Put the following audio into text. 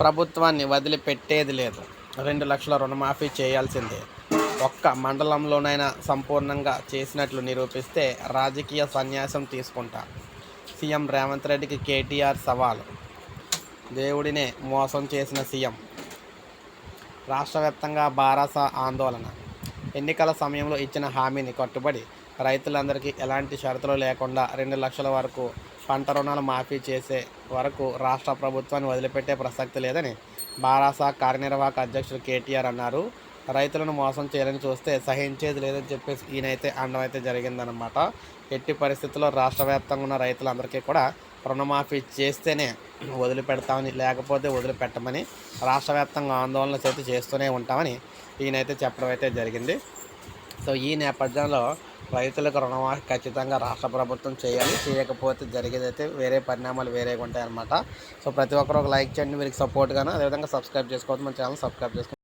ప్రభుత్వాన్ని వదిలిపెట్టేది లేదు. రెండు లక్షల రుణమాఫీ చేయాల్సిందే. ఒక్క మండలంలోనైనా సంపూర్ణంగా చేసినట్లు నిరూపిస్తే రాజకీయ సన్యాసం తీసుకుంటా. సీఎం రేవంత్ రెడ్డికి కేటీఆర్ సవాల్. దేవుడినే మోసం చేసిన సీఎం. రాష్ట్ర వ్యాప్తంగా బారాస ఆందోళన. ఎన్నికల సమయంలో ఇచ్చిన హామీని కట్టుబడి రైతులందరికీ ఎలాంటి షరతులు లేకుండా రెండు లక్షల వరకు పంట రుణాలు మాఫీ చేసే వరకు రాష్ట్ర ప్రభుత్వాన్ని వదిలిపెట్టే ప్రసక్తి లేదని బారాసా కార్యనిర్వాహక అధ్యక్షుడు కేటీఆర్ అన్నారు. రైతులను మోసం చేయాలని చూస్తే సహించేది లేదని చెప్పేసి ఈయనైతే అండం అయితే జరిగిందనమాట ఎట్టి పరిస్థితుల్లో రాష్ట్ర వ్యాప్తంగా ఉన్న రైతులందరికీ కూడా రుణమాఫీ చేస్తేనే వదిలిపెడతామని లేకపోతే వదిలిపెట్టమని రాష్ట్ర వ్యాప్తంగా ఆందోళనలు అయితే చేస్తూనే ఉంటామని ఈయనైతే చెప్పడం అయితే జరిగింది. సో ఈ నేపథ్యంలో రైతులకు రుణమాఫీ ఖచ్చితంగా రాష్ట్ర ప్రభుత్వం చేయాలి. చేయకపోతే జరిగేదైతే వేరే పరిణామాలు వేరేగా ఉంటాయన్నమాట. సో ప్రతి ఒక్కరు ఒక లైక్ చేయండి. వీరికి సపోర్ట్గాను అదేవిధంగా సబ్స్క్రైబ్ చేసుకోవద్దు. మన ఛానల్ సబ్స్క్రైబ్ చేసుకోండి.